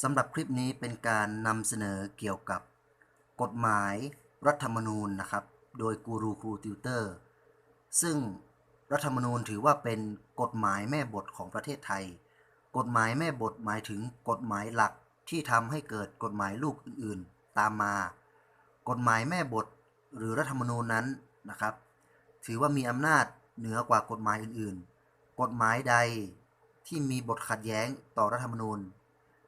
สำหรับคลิปนี้เป็นการนำเสนอเกี่ยวกับกฎหมายรัฐธรรมนูญนะครับ โดยกูรูครูติวเตอร์ ซึ่งรัฐธรรมนูญถือว่าเป็นกฎหมายแม่บทของประเทศไทย กฎหมายแม่บทหมายถึงกฎหมายหลักที่ทำให้เกิดกฎหมายลูกอื่นๆ ตามมา กฎหมายแม่บทหรือรัฐธรรมนูญนั้นนะครับ ถือว่ามีอำนาจเหนือกว่ากฎหมายอื่นๆ กฎหมายใดที่มีบทขัดแย้งต่อรัฐธรรมนูญ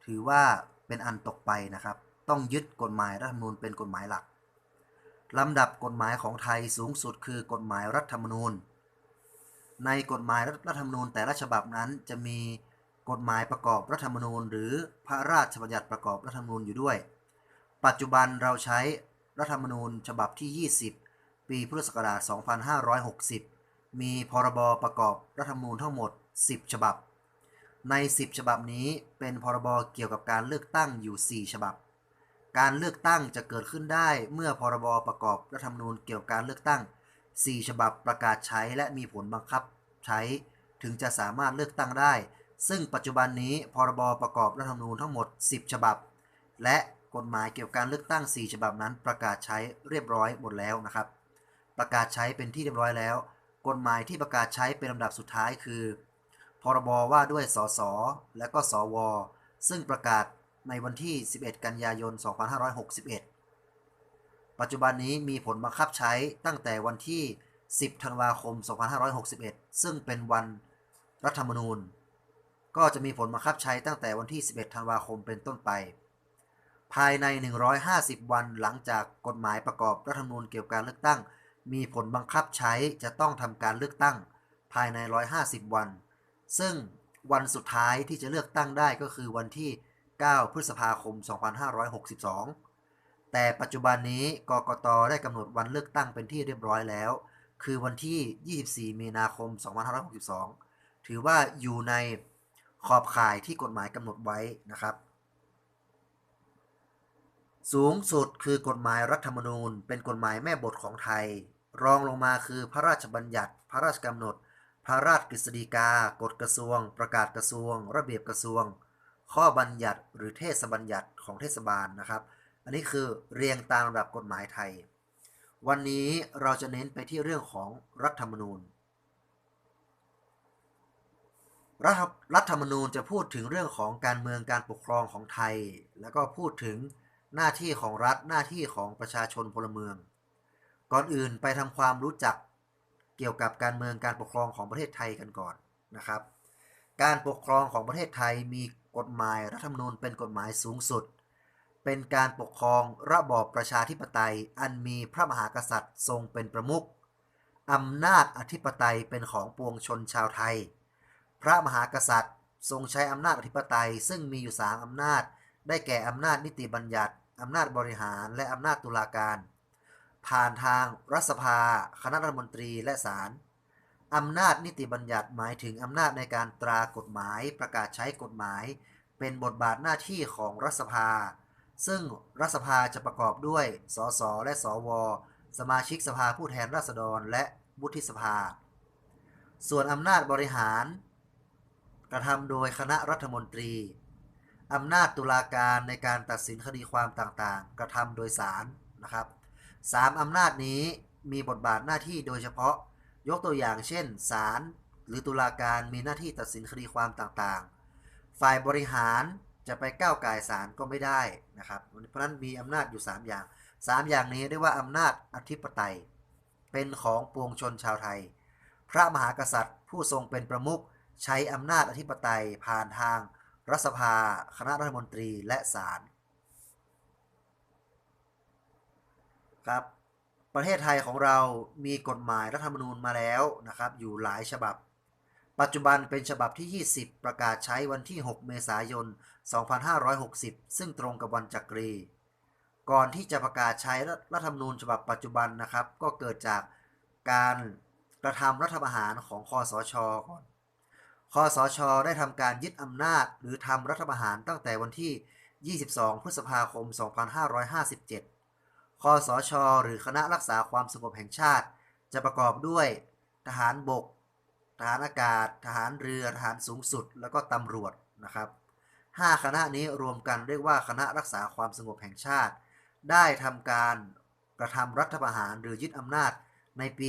ถือว่าเป็นอันตกไปนะครับ ต้องยึดกฎหมายรัฐธรรมนูญเป็นกฎหมายหลักลำดับกฎหมายของไทยสูงสุดคือกฎหมายรัฐธรรมนูญ ในกฎหมายรัฐธรรมนูญแต่ละฉบับนั้นจะมีกฎหมายประกอบรัฐธรรมนูญ หรือพระราชบัญญัติประกอบรัฐธรรมนูญอยู่ด้วย ปัจจุบันเราใช้รัฐธรรมนูญฉบับที่ 20 ปีพุทธศักราช 2560 มีพรบประกอบรัฐธรรมนูญทั้งหมด 10 ฉบับ ใน 10 ฉบับนี้เป็นพรบเกี่ยวกับการเลือกตั้งอยู่ 4 ฉบับ การเลือกตั้งจะเกิดขึ้นได้เมื่อพรบประกอบรัฐธรรมนูญเกี่ยวกับการเลือกตั้ง 4 ฉบับประกาศใช้และมีผลบังคับใช้ถึงจะสามารถเลือกตั้งได้ ซึ่งปัจจุบันนี้พรบประกอบรัฐธรรมนูญทั้งหมด 10 ฉบับ และกฎหมายเกี่ยวกับการเลือกตั้ง 4 ฉบับนั้น ประกาศใช้เรียบร้อยหมดแล้วนะครับ ประกาศใช้เป็นที่เรียบร้อยแล้ว กฎหมายที่ประกาศใช้เป็นลำดับสุดท้ายคือ พรบว่าด้วยสสและก็สว ซึ่งประกาศในวันที่ 11 กันยายน 2561 ปัจจุบันนี้มีผลบังคับใช้ตั้งแต่วันที่ 10 ธันวาคม 2561 ซึ่งเป็นวันรัฐธรรมนูญ ก็จะมีผลบังคับใช้ตั้งแต่วันที่ 11 ธันวาคมเป็นต้นไป ภายใน 150 วันหลังจากกฎหมายประกอบรัฐธรรมนูญเกี่ยวกับการเลือกตั้ง มีผลบังคับใช้จะต้องทำการเลือกตั้ง ภายใน 150 วัน ซึ่งวันสุดท้ายที่จะเลือกตั้งได้ก็คือวันที่ 9 พฤษภาคม 2562 แต่ปัจจุบันนี้กกตได้กำหนดวันเลือกตั้งเป็นที่เรียบร้อยแล้ว คือวันที่ 24 มีนาคม 2562 ถือว่าอยู่ในขอบข่ายที่กฎหมายกำหนดไว้นะครับ สูงสุดคือกฎหมายรัฐธรรมนูญ เป็นกฎหมายแม่บทของไทย รองลงมาคือพระราชบัญญัติ พระราชกำหนด พระราชกฤษฎีกา กฎกระทรวง ประกาศกระทรวง ระเบียบกระทรวง ข้อบัญญัติหรือเทศบัญญัติของเทศบาลนะครับ อันนี้คือเรียงตามลำดับกฎหมายไทย วันนี้เราจะเน้นไปที่เรื่องของรัฐธรรมนูญรัฐรัฐธรรมนูญจะพูดถึงเรื่องของการเมืองการปกครองของไทย แล้วก็พูดถึงหน้าที่ของรัฐหน้าที่ของประชาชนพลเมือง ก่อนอื่นไปทำความรู้จัก เกี่ยวกับการเมืองการปกครองของประเทศไทยกันก่อนนะครับ การปกครองของประเทศไทยมีกฎหมายรัฐธรรมนูญเป็นกฎหมายสูงสุด เป็นการปกครองระบอบประชาธิปไตย อันมีพระมหากษัตริย์ทรงเป็นประมุขอำนาจอธิปไตยเป็นของปวงชนชาวไทย พระมหากษัตริย์ทรงใช้อำนาจอธิปไตยซึ่งมีอยู่สามอำนาจ ได้แก่อำนาจนิติบัญญัติอำนาจบริหารและอำนาจตุลาการ ผ่านทางรัฐสภา คณะรัฐมนตรีและศาลอำนาจนิติบัญญัติหมายถึงอำนาจในการตรากฎหมายประกาศใช้กฎหมาย เป็นบทบาทหน้าที่ของรัฐสภา ซึ่งรัฐสภาจะประกอบด้วย สส และ สว สมาชิกสภาผู้แทนราษฎรและวุฒิสภา ส่วนอำนาจบริหาร กระทำโดยคณะรัฐมนตรีอำนาจตุลาการในการตัดสินคดีความต่างๆ กระทำโดยศาลนะครับ สามอำนาจนี้มีบทบาทหน้าที่โดยเฉพาะ ยกตัวอย่างเช่น ศาลหรือตุลาการมีหน้าที่ตัดสินคดีความต่างๆ ฝ่ายบริหารจะไปก้าวไก่ศาลก็ไม่ได้นะครับ เพราะนั้นมีอำนาจอยู่ 3 อย่าง 3 อย่างนี้เรียกว่าอำนาจอธิปไตย เป็นของปวงชนชาวไทย พระมหากษัตริย์ผู้ทรงเป็นประมุขใช้อำนาจอธิปไตยผ่านทางรัฐสภา คณะรัฐมนตรีและศาล ครับ ประเทศไทยของเรามีกฎหมายรัฐธรรมนูญมาแล้วนะครับ อยู่หลายฉบับ ปัจจุบันเป็นฉบับที่ 20 ประกาศใช้วันที่ 6 เมษายน 2560 ซึ่งตรงกับวันจักรี ก่อนที่จะประกาศใช้รัฐธรรมนูญฉบับปัจจุบันนะครับ ก็เกิดจากการกระทำรัฐประหารของคอสชก่อนคอสช ได้ทำการยึดอำนาจหรือทำรัฐประหารตั้งแต่วันที่ 22 พฤษภาคม 2557 คอสช หรือคณะรักษาความสงบแห่งชาติ จะประกอบด้วย ทหารบก ทหารอากาศ ทหารเรือ ทหารสูงสุด แล้วก็ตำรวจนะครับ 5 คณะนี้รวมกันเรียกว่าคณะรักษาความสงบแห่งชาติ ได้ทำการกระทำรัฐประหารหรือยึดอำนาจในปี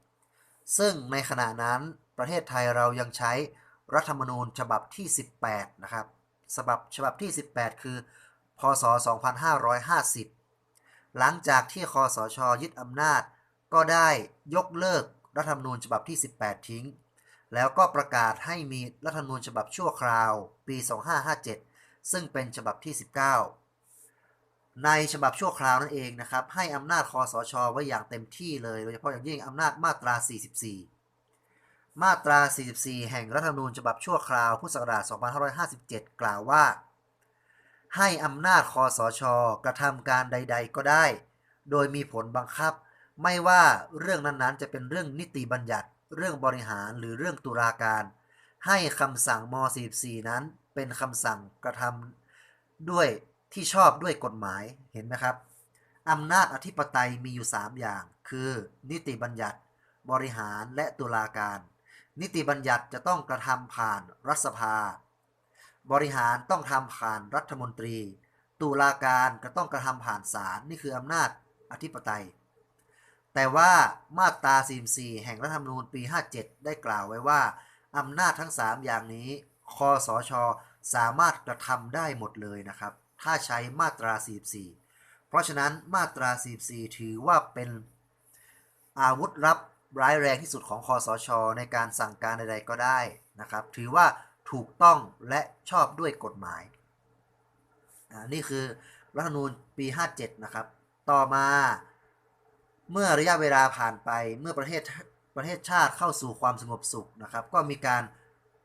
2557 ซึ่งในขณะนั้นประเทศไทยเรายังใช้รัฐธรรมนูญฉบับที่ 18 นะครับฉบับฉบับที่ 18 คือ พศ 2550 หลังจากที่คอสชยึดอำนาจ ก็ได้ยกเลิกรัฐธรรมนูญฉบับที่ 18 ทิ้ง แล้วก็ประกาศให้มีรัฐธรรมนูญฉบับชั่วคราว ปี 2557 ซึ่งเป็นฉบับที่ 19 ในฉบับชั่วคราวนั่นเองนะครับ ให้อำนาจคอสช ไว้อย่างเต็มที่เลย โดยเฉพาะอย่างยิ่งอำนาจมาตรา 44 มาตรา 44 แห่งรัฐธรรมนูญฉบับชั่วคราว พุทธศักราช 2557 กล่าวว่า ให้อำนาจคอสช กระทำการใด ๆ ก็ได้ โดยมีผลบังคับ ไม่ว่าเรื่องนั้นๆ จะเป็นเรื่องนิติบัญญัติ เรื่องบริหารหรือเรื่องตุลาการ ให้คำสั่งม 44 นั้นเป็นคำสั่งกระทำด้วยที่ชอบด้วยกฎหมายเห็นไหมครับอำนาจอธิปไตยมีอยู่ 3 อย่าง คือ นิติบัญญัติ บริหารและตุลาการ นิติบัญญัติจะต้องกระทำผ่านรัฐสภา บริหารต้องทำผ่านรัฐมนตรี ตุลาการก็ต้องกระทำผ่านศาลนี่คืออำนาจอธิปไตย แต่ว่ามาตรา44แห่งรัฐธรรมนูญปี 57 ได้กล่าวไว้ว่าอำนาจทั้ง 3 อย่างนี้คอสชสามารถกระทำได้หมดเลยนะครับ ถ้าใช้มาตรา 44 เพราะฉะนั้นมาตรา 44 ถือว่าเป็นอาวุธลับร้ายแรงที่สุดของคอสชในการสั่งการใดๆก็ได้นะครับ ถือว่า ถูกต้องและชอบด้วยกฎหมายอ่านี่คือรัฐธรรมนูญปี 57 นะครับ ต่อมาเมื่อระยะเวลาผ่านไปเมื่อประเทศประเทศชาติเข้าสู่ความสงบสุขนะครับ ก็มีการ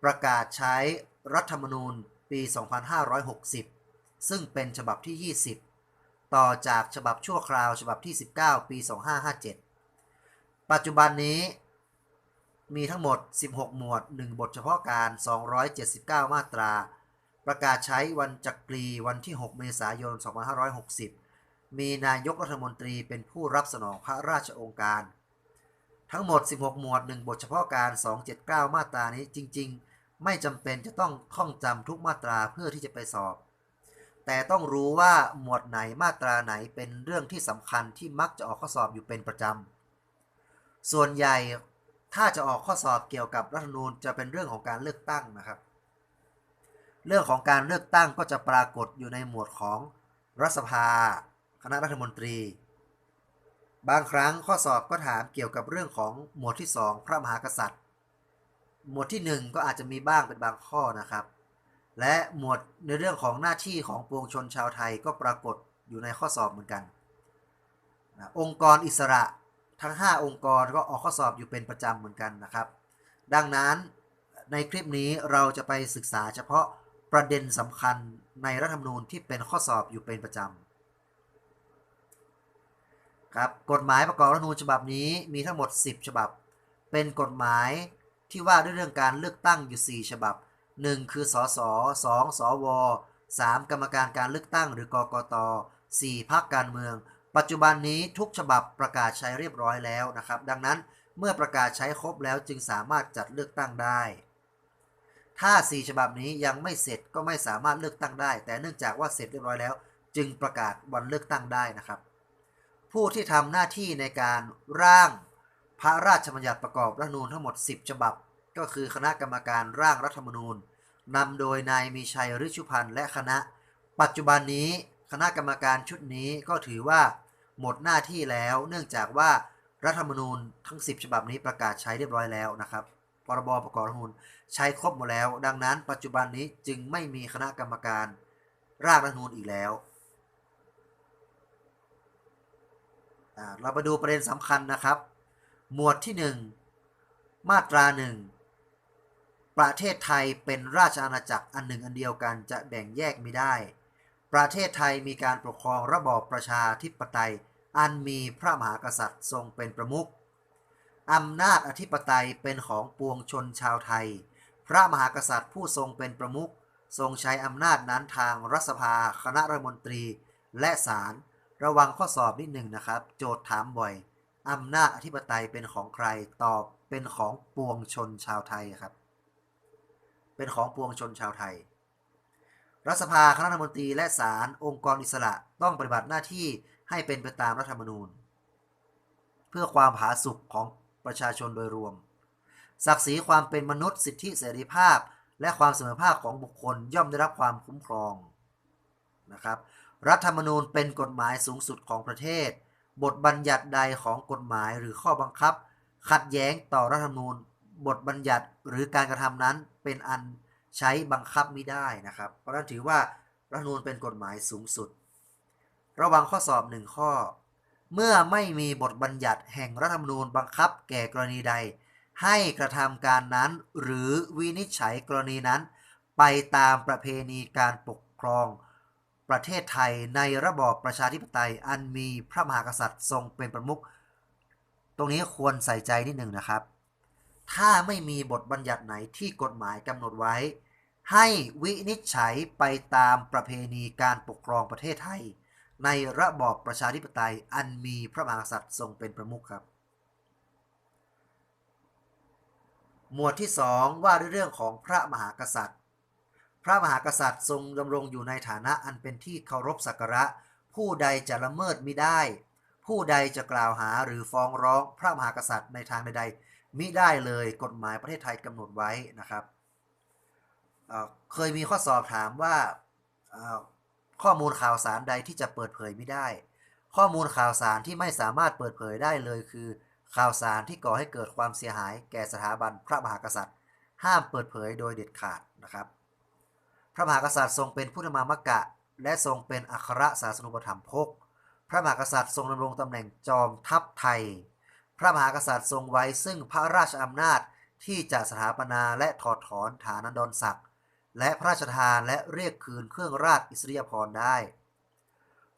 ประกาศใช้รัฐธรรมนูญปี 2560 ซึ่งเป็นฉบับที่ 20 ต่อจากฉบับชั่วคราวฉบับที่ 19 ปี 2557 ปัจจุบันนี้ มีทั้งหมด 16 หมวด 1 บทเฉพาะการ 279 มาตรา ประกาศใช้วันจักรีวันที่ 6 เมษายน 2560 มีนายกรัฐมนตรีเป็นผู้รับสนองพระราชองค์การ ทั้งหมด 16 หมวด 1 บทเฉพาะการ 279 มาตรานี้จริง ๆ ไม่จำเป็นจะต้องท่องจำทุกมาตราเพื่อที่จะไปสอบ แต่ต้องรู้ว่าหมวดไหนมาตราไหนเป็นเรื่องที่สำคัญที่มักจะออกข้อสอบอยู่เป็นประจำ ส่วนใหญ่ ถ้าจะออกข้อสอบเกี่ยวกับรัฐธรรมนูญจะเป็นเรื่องของการเลือกตั้งนะครับ เรื่องของการเลือกตั้งก็จะปรากฏอยู่ในหมวดของรัฐสภา คณะรัฐมนตรี บางครั้งข้อสอบก็ถามเกี่ยวกับเรื่องของหมวดที่ 2 พระมหากษัตริย์ หมวดที่ 1 ก็อาจจะมีบ้างเป็นบางข้อนะครับ และหมวดในเรื่องของหน้าที่ของปวงชนชาวไทยก็ปรากฏอยู่ในข้อสอบเหมือนกันนะองค์กรอิสระ ทั้ง 5 องค์กรก็ออกข้อสอบอยู่เป็นประจำเหมือนกันนะครับ ดังนั้นในคลิปนี้เราจะไปศึกษาเฉพาะประเด็นสำคัญในรัฐธรรมนูญที่เป็นข้อสอบอยู่เป็นประจำครับกฎหมายประกอบรัฐธรรมนูญฉบับนี้มีทั้งหมด 10 ฉบับ เป็นกฎหมายที่ว่าด้วยเรื่องการเลือกตั้งอยู่ 4 ฉบับ 1 คือสส2สว 3 กรรมการการเลือกตั้งหรือกกต 4พรรคการเมือง ปัจจุบันนี้ทุกฉบับประกาศใช้เรียบร้อยแล้วนะครับ ดังนั้นเมื่อประกาศใช้ครบแล้วจึงสามารถจัดเลือกตั้งได้ ถ้า 4 ฉบับนี้ยังไม่เสร็จก็ไม่สามารถเลือกตั้งได้ แต่เนื่องจากว่าเสร็จเรียบร้อยแล้ว จึงประกาศวันเลือกตั้งได้นะครับ ผู้ที่ทำหน้าที่ในการร่างพระราชบัญญัติประกอบรัฐธรรมนูญทั้งหมด 10 ฉบับ ก็คือคณะกรรมการร่างรัฐธรรมนูญนำโดยนายมีชัยฤชุพันธ์และคณะ ปัจจุบันนี้คณะกรรมการชุดนี้ก็ถือว่า หมดหน้าที่แล้ว เนื่องจากว่ารัฐธรรมนูญทั้ง 10 ฉบับนี้ประกาศใช้เรียบร้อยแล้วนะครับพรบประกอบรัฐธรรมนูญใช้ครบหมดแล้ว ดังนั้น ปัจจุบันนี้จึงไม่มีคณะกรรมการร่างรัฐธรรมนูญอีกแล้วเราไปดูประเด็นสำคัญนะครับ หมวดที่ 1 มาตราหนึ่งประเทศไทยเป็นราชอาณาจักรอันหนึ่งอันเดียวกันจะแบ่งแยกไม่ได้ ประเทศไทยมีการปกครองระบอบประชาธิปไตย อันมีพระมหากษัตริย์ทรงเป็นประมุขอำนาจอธิปไตยเป็นของปวงชนชาวไทย พระมหากษัตริย์ผู้ทรงเป็นประมุขทรงใช้อำนาจนั้นทางรัฐสภา คณะรัฐมนตรี และศาลระวังข้อสอบนิดหนึ่งนะครับ โจทย์ถามบ่อยอำนาจอธิปไตยเป็นของใครตอบเป็นของปวงชนชาวไทยครับ เป็นของปวงชนชาวไทย รัฐสภาคณะรัฐมนตรีและศาลองค์กรอิสระต้องปฏิบัติหน้าที่ให้เป็นไปตามรัฐธรรมนูญ เพื่อความผาสุกของประชาชนโดยรวม ศักดิ์ศรีความเป็นมนุษย์สิทธิเสรีภาพ และความเสมอภาคของบุคคลย่อมได้รับความคุ้มครองนะครับรัฐธรรมนูญเป็นกฎหมายสูงสุดของประเทศ บทบัญญัติใดของกฎหมายหรือข้อบังคับ ขัดแย้งต่อรัฐธรรมนูญ บทบัญญัติหรือการกระทำนั้นเป็นอัน ใช้บังคับไม่ได้นะครับ เพราะนั้นถือว่ารัฐธรรมนูญเป็นกฎหมายสูงสุด ระวังข้อสอบหนึ่งข้อ เมื่อไม่มีบทบัญญัติแห่งรัฐธรรมนูญบังคับแก่กรณีใด ให้กระทำการนั้น หรือวินิจฉัยกรณีนั้น ไปตามประเพณีการปกครอง ประเทศไทยในระบอบประชาธิปไตยอันมีพระมหากษัตริย์ทรงเป็นประมุขตรงนี้ควรใส่ใจนิดหนึ่งนะครับ ถ้าไม่มีบทบัญญัติไหนที่กฎหมายกำหนดไว้ ให้วินิจฉัยไปตามประเพณีการปกครองประเทศไทย ในระบอบประชาธิปไตยอันมีพระมหากษัตริย์ทรงเป็นประมุขครับ หมวดที่ 2 ว่าด้วยเรื่องของพระมหากษัตริย์ พระมหากษัตริย์ทรงดำรงอยู่ในฐานะอันเป็นที่เคารพสักการะ ผู้ใดจะละเมิดมิได้ ผู้ใดจะกล่าวหาหรือฟ้องร้องพระมหากษัตริย์ในทางใดๆมิได้เลยกฎหมายประเทศไทยกำหนดไว้นะครับ เคยมีข้อสอบถามว่าข้อมูลข่าวสารใดที่จะเปิดเผยไม่ได้ ข้อมูลข่าวสารที่ไม่สามารถเปิดเผยได้เลยคือ ข่าวสารที่ก่อให้เกิดความเสียหาย แก่สถาบันพระมหากษัตริย์ ห้ามเปิดเผยโดยเด็ดขาดนะครับ พระมหากษัตริย์ทรงเป็นผู้นำมามกะ และทรงเป็นอัครศาสนุปถัมภกพระมหากษัตริย์ทรงดำรงตำแหน่งจอมทัพไทย พระมหากษัตริย์ทรงไว้ซึ่งพระราชอำนาจที่จะสถาปนาและถอดถอนฐานันดรศักดิ์ และพระราชทานและเรียกคืนเครื่องราชอิสริยาภรณ์ได้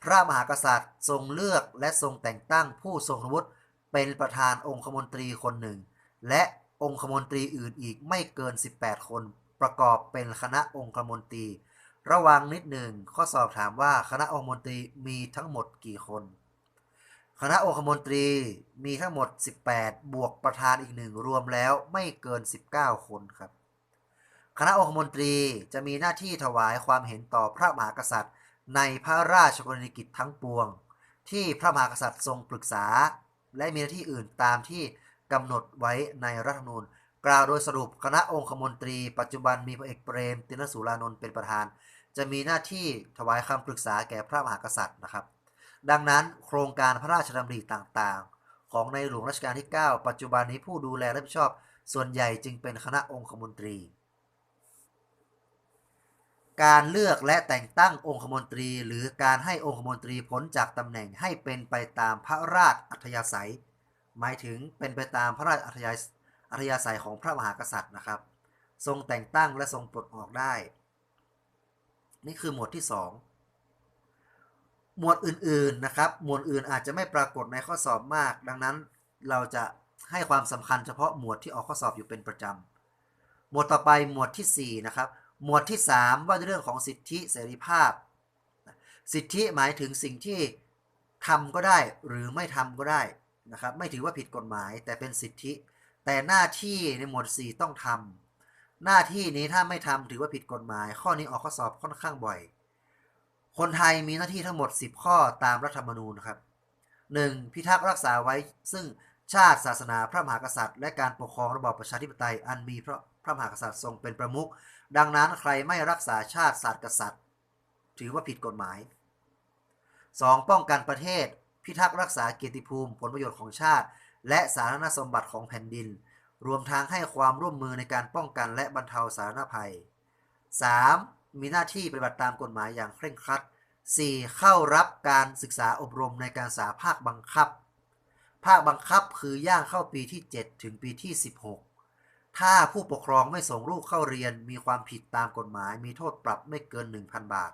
พระมหากษัตริย์ทรงเลือกและทรงแต่งตั้งผู้ทรงวุฒิเป็นประธานองคมนตรีคนหนึ่ง และองคมนตรีอื่นอีกไม่เกิน 18 คน ประกอบเป็นคณะองคมนตรี ระวังนิดหนึ่งข้อสอบถามว่าคณะองคมนตรีมีทั้งหมดกี่คน คณะองคมนตรีมีทั้งหมด 18 บวกประธานอีกหนึ่งรวมแล้วไม่เกิน 19 คนครับ คณะองคมนตรีจะมีหน้าที่ถวายความเห็นต่อพระมหากษัตริย์ ในพระราชกรณียกิจทั้งปวง ที่พระมหากษัตริย์ทรงปรึกษา และมีหน้าที่อื่นตามที่กำหนดไว้ในรัฐธรรมนูญ กล่าวโดยสรุปคณะองคมนตรี ปัจจุบันมีพระเอกเปรม ตินสุรานนท์เป็นประธาน จะมีหน้าที่ถวายคำปรึกษาแก่พระมหากษัตริย์นะครับ ดังนั้นโครงการพระราชดำริต่างๆ ของในหลวงรัชกาลที่ 9 ปัจจุบันนี้ผู้ดูแลรับผิดชอบ ส่วนใหญ่จึงเป็นคณะองคมนตรี การเลือกและแต่งตั้งองคมนตรี หรือการให้องคมนตรีพ้นจากตำแหน่งให้เป็นไปตามพระราชอัธยาศัย หมายถึงเป็นไปตามพระราชอัธยาอัธยาศัยของพระมหากษัตริย์นะครับ ทรงแต่งตั้งและทรงปลดออกได้ นี่คือหมวดที่ 2 หมวดอื่นๆนะครับ หมวดอื่นอาจจะไม่ปรากฏในข้อสอบมาก ดังนั้นเราจะให้ความสำคัญเฉพาะหมวดที่ออกข้อสอบอยู่เป็นประจำหมวดต่อไปหมวดที่4นะครับ หมวดที่ 3 ว่าเรื่องของสิทธิเสรีภาพ สิทธิหมายถึงสิ่งที่ทำก็ได้หรือไม่ทำก็ได้นะครับไม่ถือว่าผิดกฎหมายแต่เป็นสิทธิ แต่หน้าที่ในหมวด 4 ต้องทำหน้าที่นี้ถ้าไม่ทำถือว่าผิดกฎหมาย ข้อนี้ออกข้อสอบค่อนข้างบ่อย คนไทยมีหน้าที่ทั้งหมด 10 ข้อตามรัฐธรรมนูญครับ 1. พิทักษ์รักษาไว้ซึ่งชาติศาสนาพระมหากษัตริย์ และการปกครองระบอบประชาธิปไตยอันมีพระพระมหากษัตริย์ทรงเป็นประมุข ดังนั้นใครไม่รักษาชาติศาสตร์กษัตริย์ ถือว่าผิดกฎหมาย 2. ป้องกันประเทศ พิทักษ์รักษาเกียรติภูมิ ผลประโยชน์ของชาติ และสาธารณสมบัติของแผ่นดิน รวมทั้งให้ความร่วมมือในการป้องกันและบรรเทาสาธารณภัย 3. มีหน้าที่ปฏิบัติตามกฎหมายอย่างเคร่งครัด 4. เข้ารับการศึกษาอบรมในการศึกษาภาคบังคับ ภาคบังคับคือย่างเข้าปีที่ 7 ถึงปีที่ 16 ถ้าผู้ปกครองไม่ส่งลูกเข้าเรียนมีความผิดตามกฎหมาย มีโทษปรับไม่เกิน 1,000 บาท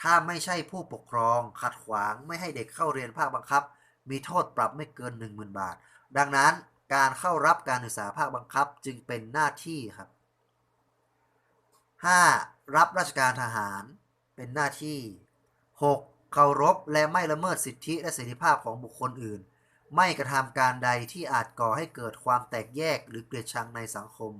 ถ้าไม่ใช่ผู้ปกครองขัดขวางไม่ให้เด็กเข้าเรียนภาคบังคับ มีโทษปรับไม่เกิน 10,000 บาท ดังนั้นการเข้ารับการศึกษาภาคบังคับจึงเป็นหน้าที่ครับ 5. รับราชการทหารเป็นหน้าที่ 6. เคารพและไม่ละเมิดสิทธิและเสรีภาพของบุคคลอื่น ไม่กระทำการใดที่อาจก่อให้เกิดความแตกแยกหรือเกลียดชังในสังคม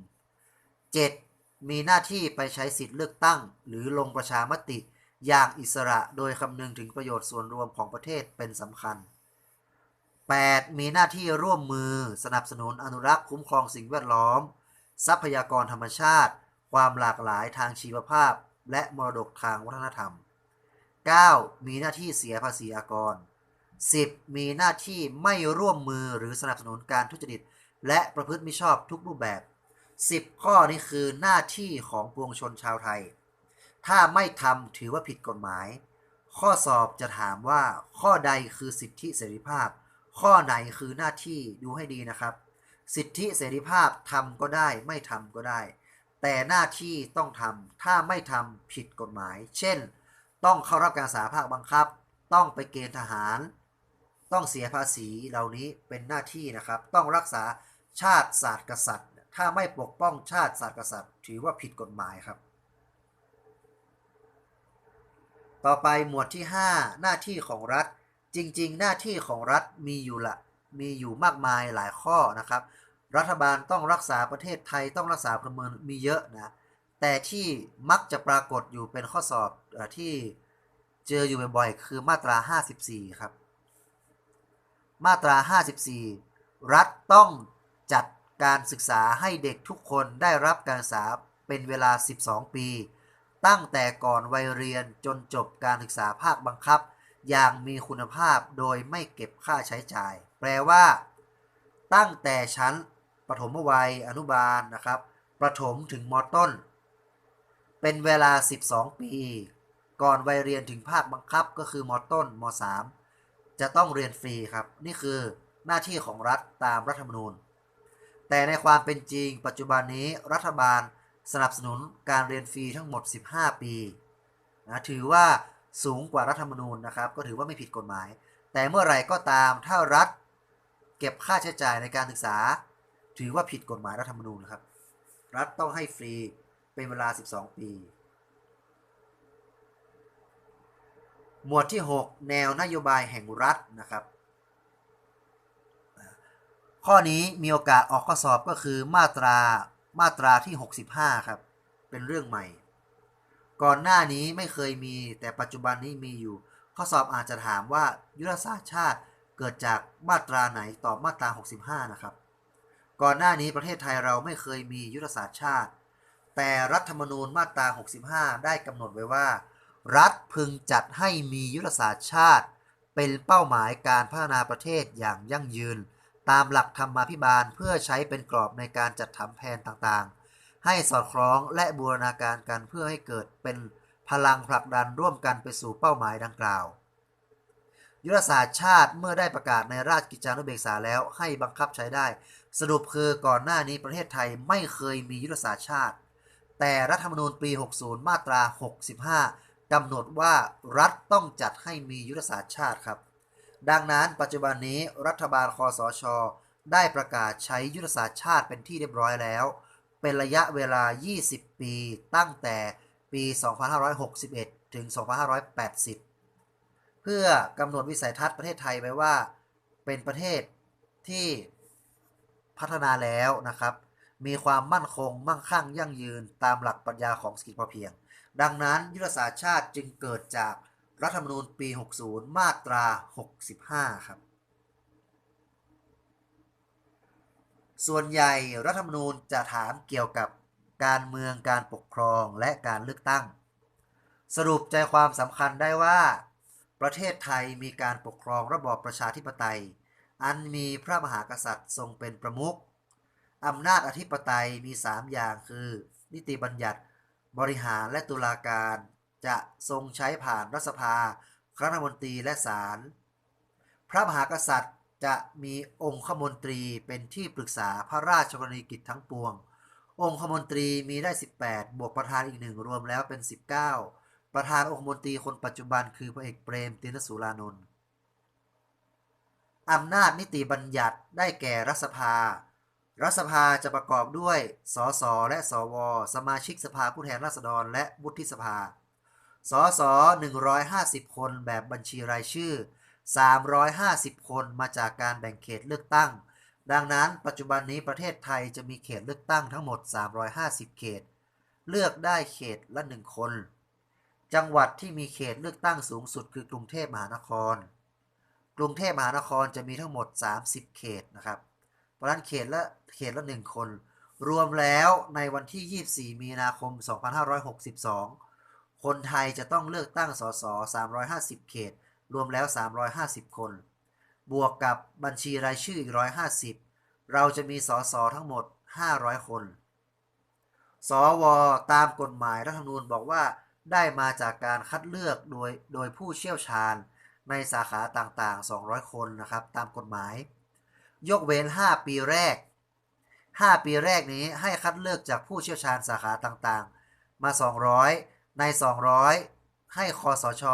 7. มีหน้าที่ไปใช้สิทธิ์เลือกตั้ง หรือลงประชามติ อย่างอิสระโดยคำนึงถึงประโยชน์ส่วนรวมของประเทศเป็นสำคัญ 8. มีหน้าที่ร่วมมือสนับสนุนอนุรักษ์คุ้มครองสิ่งแวดล้อม ทรัพยากรธรรมชาติ ความหลากหลายทางชีวภาพ และมรดกทางวัฒนธรรม 9. มีหน้าที่เสียภาษีอากร 10. มีหน้าที่ไม่ร่วมมือหรือสนับสนุนการทุจริต และประพฤติมิชอบทุกรูปแบบ 10 ข้อนี้คือหน้าที่ของปวงชนชาวไทย ถ้าไม่ทำถือว่าผิดกฎหมาย ข้อสอบจะถามว่าข้อใดคือสิทธิเสรีภาพ ข้อไหนคือหน้าที่ดูให้ดีนะครับ สิทธิเสรีภาพทำก็ได้ไม่ทำก็ได้ แต่หน้าที่ต้องทำถ้าไม่ทำผิดกฎหมาย เช่น ต้องเข้ารับการสาภาคบังคับ ต้องไปเกณฑ์ทหาร ต้องเสียภาษีเหล่านี้เป็นหน้าที่นะครับ ต้องรักษาชาติศาสตร์กษัตริย์ ถ้าไม่ปกป้องชาติศาสตร์กษัตริย์ ถือว่าผิดกฎหมายครับ ต่อไปหมวดที่ 5 หน้าที่ของรัฐ จริง ๆ หน้าที่ของรัฐมีอยู่ละมีอยู่มากมายหลายข้อนะครับ รัฐบาลต้องรักษาประเทศไทยต้องรักษาประเมินมีเยอะนะแต่ที่มักจะปรากฏอยู่เป็นข้อสอบที่เจออยู่บ่อยๆคือมาตรา 54 ครับ มาตรา 54 รัฐต้องจัดการศึกษาให้เด็กทุกคนได้รับการศึกษาเป็นเวลา 12 ปี ตั้งแต่ก่อนวัยเรียนจนจบการศึกษาภาคบังคับ อย่างมีคุณภาพโดยไม่เก็บค่าใช้จ่าย แปลว่า ตั้งแต่ชั้นปฐมวัยอนุบาลนะครับประถมถึงมต้น เป็นเวลา 12 ปี ก่อนวัยเรียนถึงภาคบังคับก็คือมต้นม3 จะต้องเรียนฟรีครับ นี่คือหน้าที่ของรัฐตามรัฐธรรมนูญ แต่ในความเป็นจริง ปัจจุบันนี้รัฐบาลสนับสนุนการเรียนฟรีทั้งหมด 15 ปีนะถือว่าสูงกว่ารัฐธรรมนูญนะครับ ก็ถือว่าไม่ผิดกฎหมาย แต่เมื่อไหร่ก็ตามถ้ารัฐเก็บค่าใช้จ่ายในการศึกษา ถือว่าผิดกฎหมายรัฐธรรมนูญครับ รัฐต้องให้ฟรีเป็นเวลา 12 ปี หมวดที่ 6 แนวนโยบายแห่งรัฐนะครับ ข้อนี้มีโอกาสออกข้อสอบก็คือมาตรามาตราที่ 65 ครับ เป็นเรื่องใหม่ ก่อนหน้านี้ไม่เคยมีแต่ปัจจุบันนี้มีอยู่ ข้อสอบอาจจะถามว่ายุทธศาสตร์ชาติเกิดจากมาตราไหนตอบมาตรา 65 นะครับ ก่อนหน้านี้ประเทศไทยเราไม่เคยมียุทธศาสตร์ชาติ แต่รัฐธรรมนูญมาตรา 65 ได้กำหนดไว้ว่า รัฐพึงจัดให้มียุทธศาสตร์ชาติ เป็นเป้าหมายการพัฒนาประเทศอย่างยั่งยืน ตามหลักธรรมาภิบาลเพื่อใช้เป็นกรอบในการจัดทำแผนต่างๆ ให้สอดคล้องและบูรณาการกันเพื่อให้เกิดเป็นพลังผลักดันร่วมกันไปสู่เป้าหมายดังกล่าว ยุทธศาสตร์ชาติเมื่อได้ประกาศในราชกิจจานุเบกษาแล้วให้บังคับใช้ได้ สรุปคือก่อนหน้านี้ประเทศไทยไม่เคยมียุทธศาสตร์ชาติ แต่รัฐธรรมนูญปี 60 มาตรา 65 กำหนดว่ารัฐต้องจัดให้มียุทธศาสตร์ชาติครับ ดังนั้นปัจจุบันนี้รัฐบาลคอสช ได้ประกาศใช้ยุทธศาสตร์ชาติเป็นที่เรียบร้อยแล้ว เป็นระยะเวลา 20 ปีตั้งแต่ปี 2561 ถึง 2580 เพื่อกำหนดวิสัยทัศน์ประเทศไทยไว้ว่า เป็นประเทศที่พัฒนาแล้วนะครับ มีความมั่นคงมั่งคั่งยั่งยืนตามหลักปรัชญาของเศรษฐกิจพอเพียง ดังนั้นยุทธศาสตร์ชาติจึงเกิดจากรัฐธรรมนูญปี 60 มาตรา 65 ครับ ส่วนใหญ่รัฐธรรมนูญจะถามเกี่ยวกับการเมืองการปกครองและการเลือกตั้ง สรุปใจความสำคัญได้ว่า ประเทศไทยมีการปกครองระบอบประชาธิปไตย อันมีพระมหากษัตริย์ทรงเป็นประมุขอำนาจอธิปไตยมี 3 อย่างคือ นิติบัญญัติ บริหารและตุลาการ จะทรงใช้ผ่านรัฐสภา คณะมนตรีและศาล พระมหากษัตริย์จะมีองคมนตรีเป็นที่ปรึกษาพระราชกรณีกิจทั้งปวง องคมนตรีมีได้ 18 บวกประธานอีกหนึ่งรวมแล้วเป็น 19 ประธานองคมนตรีคนปัจจุบันคือพระเอกเปรมตินสุรานนท์อำนาจนิติบัญญัติได้แก่รัฐสภา รัฐสภาจะประกอบด้วย สส และ สว สมาชิกสภาผู้แทนราษฎร และวุฒิสภา สส 150 คนแบบบัญชีรายชื่อ 350 คนมาจากการแบ่งเขตเลือกตั้ง ดังนั้นปัจจุบันนี้ประเทศไทยจะมีเขตเลือกตั้งทั้งหมด 350 เขต เลือกได้เขตละหนึ่งคน จังหวัดที่มีเขตเลือกตั้งสูงสุดคือกรุงเทพมหานคร กรุงเทพมหานครจะมีทั้งหมด 30 เขตนะครับ เพราะนั้นเขตละเขตละหนึ่งคน รวมแล้วในวันที่ 24 มีนาคม 2562 คนไทยจะต้องเลือกตั้งสส350 เขต รวมแล้ว 350 คน บวกกับบัญชีรายชื่ออีก150 เราจะมีสสทั้งหมด 500 คน สว ตามกฎหมายรัฐธรรมนูญบอกว่าได้มาจากการคัดเลือกโดยโดยผู้เชี่ยวชาญในสาขาต่างๆ 200 คนนะครับ ตามกฎหมาย ยกเว้น 5 ปีแรก 5 ปีแรกนี้ให้คัดเลือกจากผู้เชี่ยวชาญสาขาต่างๆ มา 200 ใน 200 ให้คอสช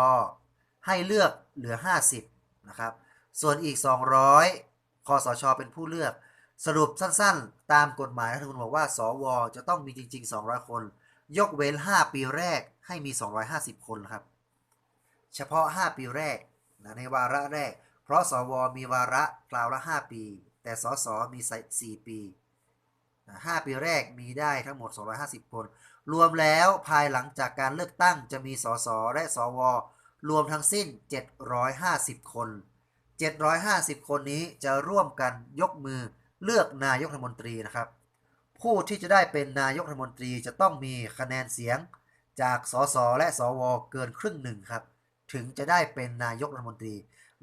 ให้เลือกเหลือ 50 นะครับ ส่วนอีก 200คอสช เป็นผู้เลือก สรุปสั้นๆ ตามกฎหมายรัฐธรรมนูญบอกว่า สว จะต้องมีจริง ๆ 200 คน ยกเว้น 5 ปีแรกให้มี 250 คนครับ เฉพาะ 5 ปีแรกนะในวาระแรก ราะสวมีวาระกล่าวละ5ปี แต่สสมี 4 ปี 5 ปีแรกมีได้ทั้งหมด 250 คน รวมแล้วภายหลังจากการเลือกตั้งจะมีสสและสว รวมทั้งสิ้น 750 คน 750 คนนี้จะร่วมกันยกมือเลือกนายกรัฐมนตรีนะครับ ผู้ที่จะได้เป็นนายกรัฐมนตรีจะต้องมีคะแนนเสียงจากสสและสวเกินครึ่งหนึ่งครับ ถึงจะได้เป็นนายกรัฐมนตรี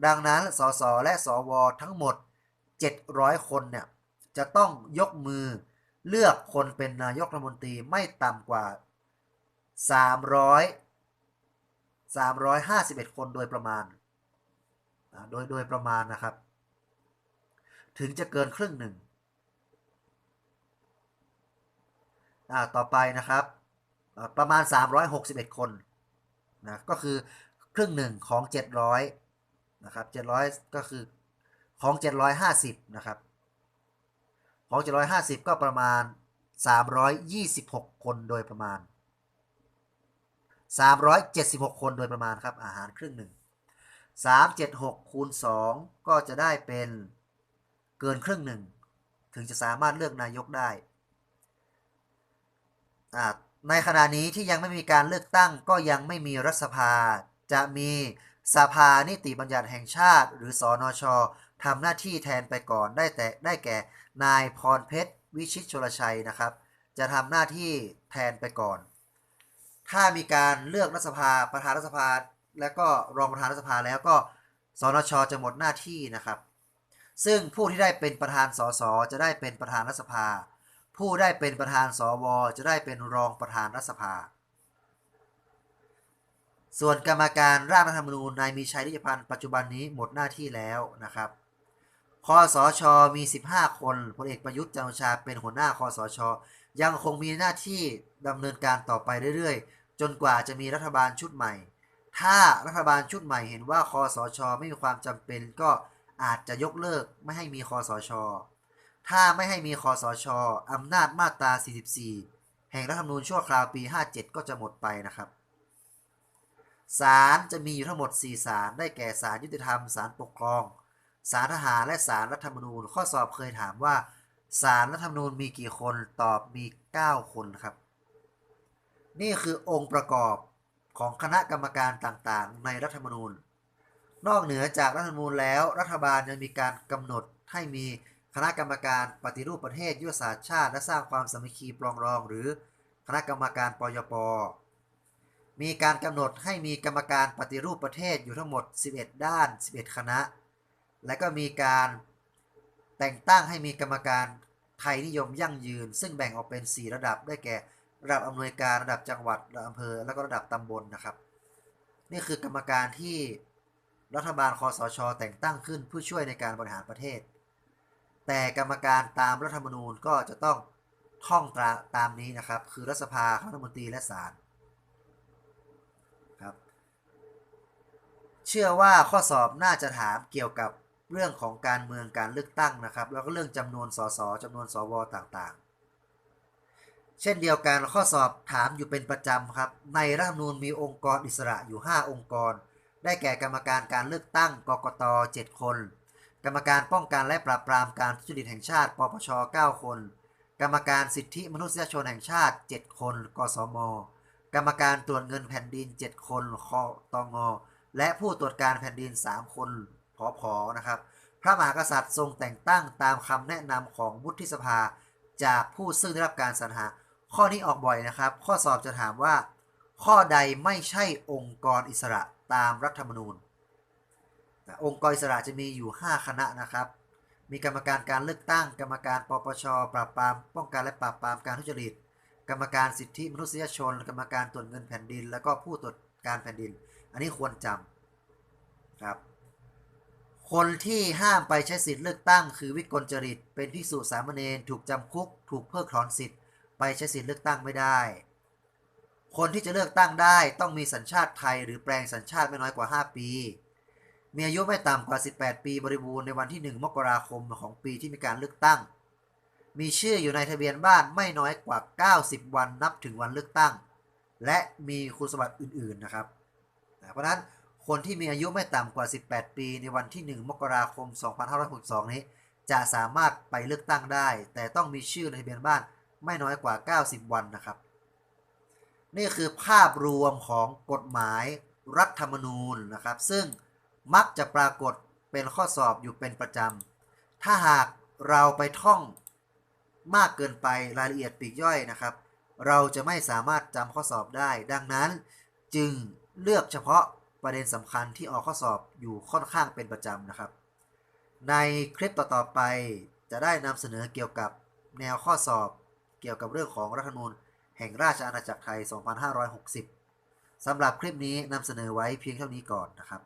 ดังนั้นสสและสวทั้งหมด 700 คนเนี่ยจะต้องยกมือเลือกคนเป็นนายกรัฐมนตรีไม่ต่ำกว่า 300 351 คนโดยประมาณ โดยโดยประมาณนะครับ ถึงจะเกินครึ่งหนึ่ง ต่อไปนะครับ ประมาณ 361 คนนะก็คือครึ่งหนึ่งของ 700 นะครับ700ก็คือของ750นะครับของ750ก็ประมาณ326คนโดยประมาณ376คนโดยประมาณครับอาหารครึ่งหนึ่ง376คูณ2ก็จะได้เป็นเกินครึ่งหนึ่งถึงจะสามารถเลือกนายกได้ในขณะนี้ที่ยังไม่มีการเลือกตั้งก็ยังไม่มีรัฐสภา จะมี สภานิติบัญญัติแห่งชาติ หรือสอนชทำหน้าที่แทนไปก่อนได้แต่ได้แก่นายพรเพชร วิชิตชลชัยนะครับ จะทำหน้าที่แทนไปก่อน ถ้ามีการเลือกรัฐสภาประธานรัฐสภา และก็รองประธานรัฐสภาแล้วก็สนชจะหมดหน้าที่นะครับ ซึ่งผู้ที่ได้เป็นประธานสสจะได้เป็นประธานรัฐสภา ผู้ได้เป็นประธานสวจะได้เป็นรองประธานรัฐสภา ส่วนกรรมการร่างรัฐธรรมนูญนายมีชัยนิจพันธ์ปัจจุบันนี้หมดหน้าที่แล้วนะครับคอสชมี 15 คนพลเอกประยุทธ์จันโอชาเป็นหัวหน้าคอสช ยังคงมีหน้าที่ดำเนินการต่อไปเรื่อยๆ จนกว่าจะมีรัฐบาลชุดใหม่ ถ้ารัฐบาลชุดใหม่เห็นว่าคอสชไม่มีความจำเป็นก็อาจจะยกเลิกไม่ให้มีคอสช ถ้าไม่ให้มีคอสชอำนาจมาตรา 44 แห่งรัฐธรรมนูญชั่วคราวปี 57 ก็จะหมดไปนะครับ ศาลจะมีอยู่ทั้งหมด 4 ศาล ได้แก่ศาลยุติธรรม ศาลปกครอง ศาลทหาร และศาลรัฐธรรมนูญ ข้อสอบเคยถามว่า ศาลรัฐธรรมนูญมีกี่คน ตอบมี 9 คนครับ นี่คือองค์ประกอบของคณะกรรมการต่างๆ ในรัฐธรรมนูญ นอกเหนือจากรัฐธรรมนูญแล้ว รัฐบาลยังมีการกำหนดให้มีคณะกรรมการปฏิรูปประเทศยุทธศาสตร์ชาติ และสร้างความสามัคคีปรองรอง หรือคณะกรรมการปยป มีการกำหนดให้มีกรรมการปฏิรูปประเทศอยู่ทั้งหมด 11 ด้าน 11 คณะ และก็มีการแต่งตั้งให้มีกรรมการไทยนิยมยั่งยืน ซึ่งแบ่งออกเป็น 4 ระดับได้แก่ ระดับอำนวยการระดับจังหวัด ระดับอำเภอ แล้วก็ระดับตำบลนนะครับ นี่คือกรรมการที่รัฐบาลคอสช แต่งตั้งขึ้นเพื่อช่วยในการบริหารประเทศ แต่กรรมการตามรัฐธรรมนูญก็จะต้องท่องตราตามนี้นะครับ คือรัฐสภารัฐมนตรีและศาลครับ เชื่อว่าข้อสอบน่าจะถามเกี่ยวกับเรื่องของการเมืองการเลือกตั้งนะครับ แล้วก็เรื่องจำนวนสสจำนวนสวต่างๆ เช่นเดียวกันข้อสอบถามอยู่เป็นประจำครับ ในรัฐธรรมนูญมีองค์กรอิสระอยู่ 5 องค์กร ได้แก่กรรมการการเลือกตั้งกกต 7 คน กรรมการป้องกันและปราบปรามการทุจริตแห่งชาติ ปปช 9 คน กรรมการสิทธิมนุษยชนแห่งชาติ 7 คน กสม กรรมการตรวจเงินแผ่นดิน 7 คนคอตง และผู้ตรวจการแผ่นดิน 3 คนพอพอนะครับ พระมหากษัตริย์ทรงแต่งตั้งตามคำแนะนำของวุฒิสภา จากผู้ซึ่งได้รับการสรรหา ข้อนี้ออกบ่อยนะครับ ข้อสอบจะถามว่า ข้อใดไม่ใช่องค์กรอิสระตามรัฐธรรมนูญ องค์กรอิสระจะมีอยู่ 5 คณะนะครับ มีกรรมการการเลือกตั้ง กรรมการปปช ปราบปราม ป้องกันและปราบปรามการทุจริต กรรมการสิทธิมนุษยชน กรรมการตรวจเงินแผ่นดิน แล้วก็ผู้ตรวจการแผ่นดิน อันนี้ควรจำครับ คนที่ห้ามไปใช้สิทธิ์เลือกตั้ง คือวิกลจริต เป็นพิสุสามเณรถูกจำคุก ถูกเพิกถอนสิทธิ์ไปใช้สิทธิ์เลือกตั้งไม่ได้ คนที่จะเลือกตั้งได้ต้องมีสัญชาติไทย หรือแปลงสัญชาติไม่น้อยกว่า 5 ปี มีอายุไม่ต่ำกว่า 18 ปีบริบูรณ์ในวันที่ 1 มกราคมของปีที่มีการเลือกตั้ง มีชื่ออยู่ในทะเบียนบ้านไม่น้อยกว่า 90 วันนับถึงวันเลือกตั้ง และมีคุณสมบัติอื่น ๆ นะครับ เพราะนั้นคนที่มีอายุไม่ต่ำกว่า 18 ปีในวันที่ 1 มกราคม 2562 นี้ จะสามารถไปเลือกตั้งได้ แต่ต้องมีชื่อในทะเบียนบ้านไม่น้อยกว่า 90 วันนะครับ นี่คือภาพรวมของกฎหมายรัฐธรรมนูญนะครับ ซึ่งมักจะปรากฏเป็นข้อสอบอยู่เป็นประจำ ถ้าหากเราไปท่องมากเกินไปรายละเอียดปีกย่อยนะครับ เราจะไม่สามารถจำข้อสอบได้ ดังนั้นจึง เลือกเฉพาะประเด็นสำคัญที่ออกข้อสอบอยู่ค่อนข้างเป็นประจำนะครับ ในคลิปต่อๆไปจะได้นำเสนอเกี่ยวกับแนวข้อสอบเกี่ยวกับเรื่องของรัฐธรรมนูญแห่งราชอาณาจักรไทย 2560 สำหรับคลิปนี้นำเสนอไว้เพียงเท่านี้ก่อนนะครับ